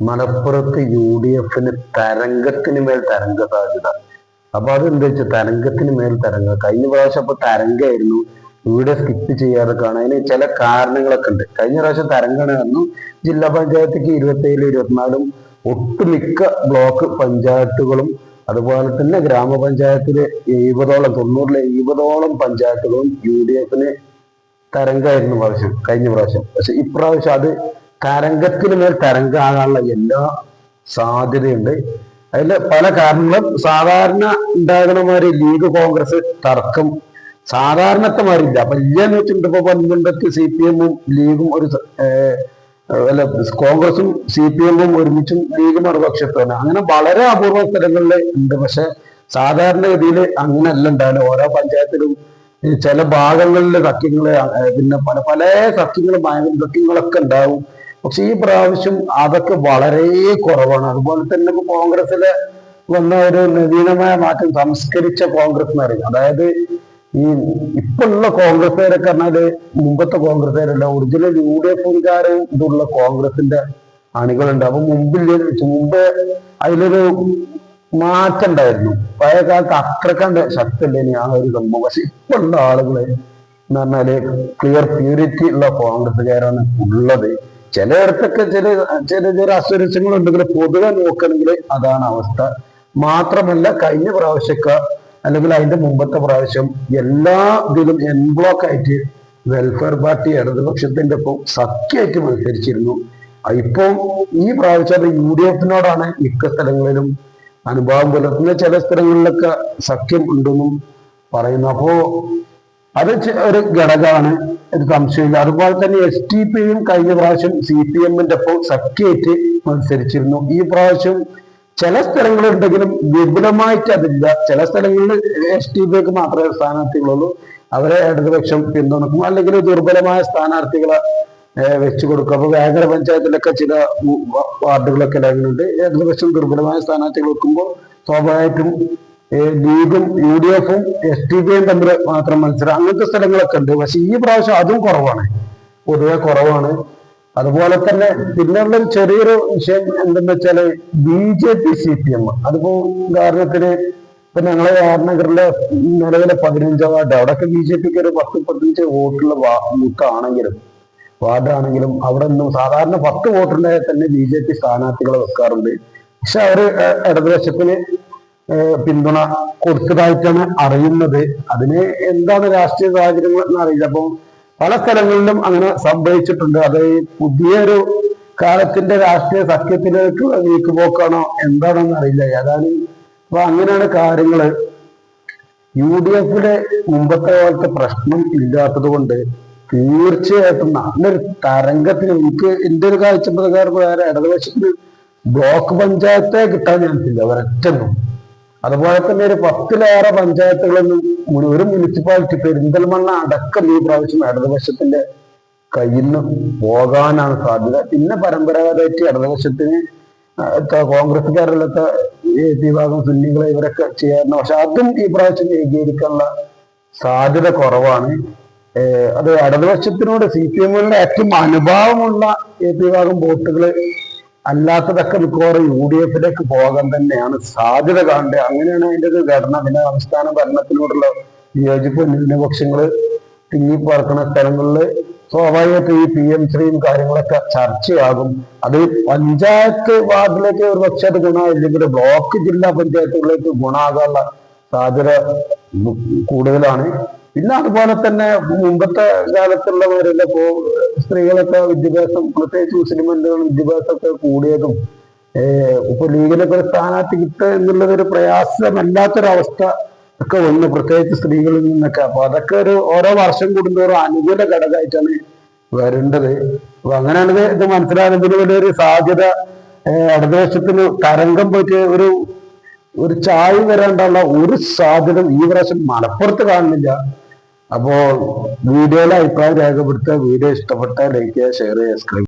മലപ്പുറത്ത് U D എഫിന് തരംഗത്തിന് മേൽ തരംഗ സാധ്യത. അപ്പൊ അതെന്താ വെച്ചാൽ തരംഗത്തിന് മേൽ തരംഗ. കഴിഞ്ഞ പ്രാവശ്യം അപ്പൊ തരംഗമായിരുന്നു ഇവിടെ സ്കിപ്പ് ചെയ്യാതെ കാണാൻ. അതിന് ചില കാരണങ്ങളൊക്കെ ഉണ്ട്. കഴിഞ്ഞ പ്രാവശ്യം തരംഗമായിരുന്നു ജില്ലാ പഞ്ചായത്തേക്ക് ഇരുപത്തേഴ് ഇരുപത്തിനാലും ഒട്ടുമിക്ക ബ്ലോക്ക് പഞ്ചായത്തുകളും അതുപോലെ തന്നെ ഗ്രാമപഞ്ചായത്തിലെ എഴുപതോളം തൊണ്ണൂറിലെ എഴുപതോളം പഞ്ചായത്തുകളും യു ഡി എഫിന് തരംഗമായിരുന്നു പ്രാവശ്യം കഴിഞ്ഞ പ്രാവശ്യം. പക്ഷെ ഇപ്രാവശ്യം അത് തരംഗത്തിന് മേൽ തരംഗമാകാനുള്ള എല്ലാ സാധ്യതയുണ്ട്. അതിൽ പല കാരണങ്ങളും. സാധാരണ ഉണ്ടാകുന്ന മാതിരി ലീഗ് കോൺഗ്രസ് തർക്കം സാധാരണത്തെ മാതിരില്ല അപ്പൊ ഇല്ലെന്ന് വെച്ചിട്ടുണ്ട് ഇപ്പൊ പന്ത്രണ്ടൊക്കെ സി പി എമ്മും ലീഗും ഒരു അല്ല കോൺഗ്രസും സി പി എമ്മും ഒരുമിച്ചും ലീഗ് മറുപക്ഷത്താണ് അങ്ങനെ വളരെ അപൂർവ സ്ഥലങ്ങളിൽ ഉണ്ട്. പക്ഷെ സാധാരണഗതിയിൽ അങ്ങനെയല്ല ഉണ്ടാവില്ല ഓരോ പഞ്ചായത്തിലും ചില ഭാഗങ്ങളിലെ സഖ്യങ്ങൾ പിന്നെ പല പല സഖ്യങ്ങളും ഭയങ്കര സഖ്യങ്ങളൊക്കെ ഉണ്ടാവും. പക്ഷെ ഈ പ്രാവശ്യം അതൊക്കെ വളരെ കുറവാണ്. അതുപോലെ തന്നെ കോൺഗ്രസിലെ വന്ന ഒരു നവീനമായ മാറ്റം സംസ്കരിച്ച കോൺഗ്രസ് എന്ന് പറയും അതായത് ഈ ഇപ്പൊ ഉള്ള കോൺഗ്രസ്സുകാരൊക്കെ പറഞ്ഞാൽ മുമ്പത്തെ കോൺഗ്രസ്സുകാരല്ല ഒറിജിനൽ യു ഡി എഫ് വികാരവും ഇതുള്ള കോൺഗ്രസിന്റെ അണികളുണ്ട്. അപ്പൊ മുമ്പിൽ മുമ്പ് അതിലൊരു മാറ്റം ഉണ്ടായിരുന്നു. പഴയ കാലത്ത് അത്രക്കണ്ട ശക്തി ഇനി ആ ഒരു സംഭവം. പക്ഷെ ഇപ്പൊ ഉള്ള ആളുകൾ എന്ന് പറഞ്ഞാൽ ക്ലിയർ പ്യൂരിറ്റി ഉള്ള കോൺഗ്രസ്സുകാരാണ് ഉള്ളത്. ചിലയിടത്തൊക്കെ ചില ചില ചില അസ്വരസ്യങ്ങൾ ഉണ്ടെങ്കിൽ പൊതുവെ നോക്കണമെങ്കിൽ അതാണ് അവസ്ഥ. മാത്രമല്ല കഴിഞ്ഞ പ്രാവശ്യക്ക അല്ലെങ്കിൽ അതിന്റെ മുമ്പത്തെ പ്രാവശ്യം എല്ലാ ഇതിലും എൻ ബ്ലോക്ക് ആയിട്ട് വെൽഫെയർ പാർട്ടി ഇടതുപക്ഷത്തിന്റെ ഒപ്പം സഖ്യമായിട്ട് മത്സരിച്ചിരുന്നു. ഇപ്പോൾ ഈ പ്രാവശ്യം യു ഡി എഫിനോടാണ് മിക്ക സ്ഥലങ്ങളിലും അനുഭവം പുലർത്തുന്ന ചില സ്ഥലങ്ങളിലൊക്കെ സഖ്യം ഉണ്ടെന്നും പറയുന്നു. അപ്പോ അത് ഒരു ഘടകമാണ് ഒരു സംശയമില്ല. അതുപോലെ തന്നെ എസ് ടി പിയും കഴിഞ്ഞ പ്രാവശ്യം സി പി എമ്മിന്റെ ഒപ്പം സഖ്യേറ്റ് മത്സരിച്ചിരുന്നു. ഈ പ്രാവശ്യം ചില സ്ഥലങ്ങളുണ്ടെങ്കിലും വിപുലമായിട്ട് അതില്ല. ചില സ്ഥലങ്ങളിൽ എസ് ടി പിക്ക് മാത്രമേ സ്ഥാനാർത്ഥികളുള്ളൂ. അവരെ ഇടതുപക്ഷം പിന്തുണക്കും. അല്ലെങ്കിൽ ദുർബലമായ സ്ഥാനാർത്ഥികളെ വെച്ചു കൊടുക്കും. അപ്പൊ വേങ്ങര പഞ്ചായത്തിലൊക്കെ ചില വാർഡുകളൊക്കെ ഇടങ്ങളുണ്ട് ഇടതുപക്ഷം ദുർബലമായ സ്ഥാനാർത്ഥികൾ വെക്കുമ്പോൾ സ്വാഭാവികമായിട്ടും ലീഗും യു ഡി എഫും എസ് ടി പിയും തമ്മിൽ മാത്രം മത്സരം. അങ്ങനത്തെ സ്ഥലങ്ങളൊക്കെ ഉണ്ട്. പക്ഷെ ഈ പ്രാവശ്യം അതും കുറവാണ്. പൊതുവെ കുറവാണ്. അതുപോലെ തന്നെ പിന്നെയുള്ള ഒരു ചെറിയൊരു വിഷയം എന്തെന്ന് വെച്ചാൽ B J P C P M. അതിപ്പോ ഉദാഹരണത്തിന് ഇപ്പൊ ഞങ്ങളെ വാർനഗറിലെ നിലവിലെ പതിനഞ്ചാം വാർഡ് അവിടെയൊക്കെ ബി ജെ പിക്ക് ഒരു പത്ത് പതിനഞ്ച് വോട്ടുള്ള ബൂത്താണെങ്കിലും വാർഡാണെങ്കിലും അവിടെ നിന്നും സാധാരണ പത്ത് വോട്ടുണ്ടായാൽ തന്നെ ബി ജെ പി സ്ഥാനാർത്ഥികളെ വെക്കാറുണ്ട്. പക്ഷെ അവർ ഇടതുവശത്തിന് പിന്തുണ കൊടുത്തതായിട്ടാണ് അറിയുന്നത്. അതിന് എന്താണ് രാഷ്ട്രീയ സാഹചര്യങ്ങൾ എന്ന് അറിയില്ല. അപ്പം പല സ്ഥലങ്ങളിലും അങ്ങനെ സംഭവിച്ചിട്ടുണ്ട്. അത് പുതിയൊരു കാലത്തിന്റെ രാഷ്ട്രീയ സഖ്യത്തിലേക്ക് നീക്കുപോക്കാണോ എന്താണെന്ന് അറിയില്ല. ഏതായാലും അപ്പൊ അങ്ങനെയാണ് കാര്യങ്ങൾ. യു ഡി എഫിലെ മുമ്പത്തെ പോലത്തെ പ്രശ്നം ഇല്ലാത്തത് കൊണ്ട് തീർച്ചയായിട്ടും നല്ലൊരു തരംഗത്തിന് എനിക്ക് എന്റെ ഒരു കാഴ്ചപ്പാടുകാർക്ക് വേറെ ഇടതുപക്ഷത്തിന് ബ്ലോക്ക് പഞ്ചായത്തെ കിട്ടാൻ ചാൻസില്ല ഒരൊറ്റൊന്നും അതുപോലെ തന്നെ ഒരു പത്തിലേറെ പഞ്ചായത്തുകളൊന്നും ഒരു മുനിസിപ്പാലിറ്റി പെരിന്തൽമണ്ണ അടക്കം ഈ പ്രാവശ്യം ഇടതുപക്ഷത്തിന്റെ കയ്യിൽ നിന്ന് പോകാനാണ് സാധ്യത. പിന്നെ പരമ്പരാഗതമായിട്ട് ഇടതുപക്ഷത്തിന് കോൺഗ്രസ്സുകാരിലത്തെ വിഭാഗം സുന്നികളെ ഇവരൊക്കെ ചെയ്യാറുണ്ട്. പക്ഷെ അതും ഈ പ്രാവശ്യം ഏകീകരിക്കാനുള്ള സാധ്യത കുറവാണ്. അത് ഇടതുപക്ഷത്തിനോട് സി പി എമ്മുകളുടെ ഏറ്റവും അനുഭാവമുള്ള എ പി വിഭാഗം വോട്ടുകൾ അല്ലാത്തതൊക്കെ മിക്കവാറും യു ഡി എഫിലേക്ക് പോകാൻ തന്നെയാണ് സാധ്യത കാണേണ്ടത്. അങ്ങനെയാണ് അതിന്റെ ഒരു ഘടന. പിന്നെ സംസ്ഥാന ഭരണത്തിനോടുള്ള വിയോജിപ്പ് തിങ്ങി തിങ്ങിപ്പാർക്കുന്ന സ്ഥലങ്ങളിൽ സ്വാഭാവികമായിട്ടും ഈ പി എം ശ്രീയും കാര്യങ്ങളൊക്കെ ചർച്ചയാകും. അത് പഞ്ചായത്ത് വാർഡിലേക്ക് ഒരു പക്ഷേ അത് ഗുണമില്ലെങ്കിൽ ബ്ലോക്ക് ജില്ലാ പഞ്ചായത്തുകളിലേക്ക് ഗുണമാകാനുള്ള സാധ്യത കൂടുതലാണ്. പിന്നെ അതുപോലെ തന്നെ മുമ്പത്തെ കാലത്തുള്ളവരിലെ ഇപ്പോ സ്ത്രീകളൊക്കെ വിദ്യാഭ്യാസം പ്രത്യേകിച്ച് മുസ്ലിം ബന്ധുകൾ വിദ്യാഭ്യാസമൊക്കെ കൂടിയതും ഇപ്പൊ ലീഗിലൊക്കെ ഒരു സ്ഥാനാർത്ഥി കിട്ടുക എന്നുള്ളത് ഒരു പ്രയാസമല്ലാത്തൊരവസ്ഥ ഒക്കെ വന്നു. പ്രത്യേകിച്ച് സ്ത്രീകളിൽ നിന്നൊക്കെ. അപ്പൊ അതൊക്കെ ഒരു ഓരോ വർഷം കൂടുന്തോറും അനുകൂല ഘടകമായിട്ടാണ് വരേണ്ടത്. അപ്പൊ അങ്ങനെയാണത് ഇത് മനസ്സിലാകുന്നതിന് വലിയൊരു സാധ്യത ഇടതുവശത്തിന് തരംഗം പോയിട്ട് ഒരു ഒരു ചായ വരാണ്ടുള്ള ഒരു സാധ്യത ഈ പ്രാവശ്യം മലപ്പുറത്ത് കാണുന്നില്ല. അപ്പോ വീഡിയോയിലെ അഭിപ്രായം രേഖപ്പെടുത്തുക വീഡിയോ ഇഷ്ടപ്പെട്ട ലൈക്ക് ചെയ്യുക ഷെയർ ചെയ്യുക സബ്സ്ക്രൈബ്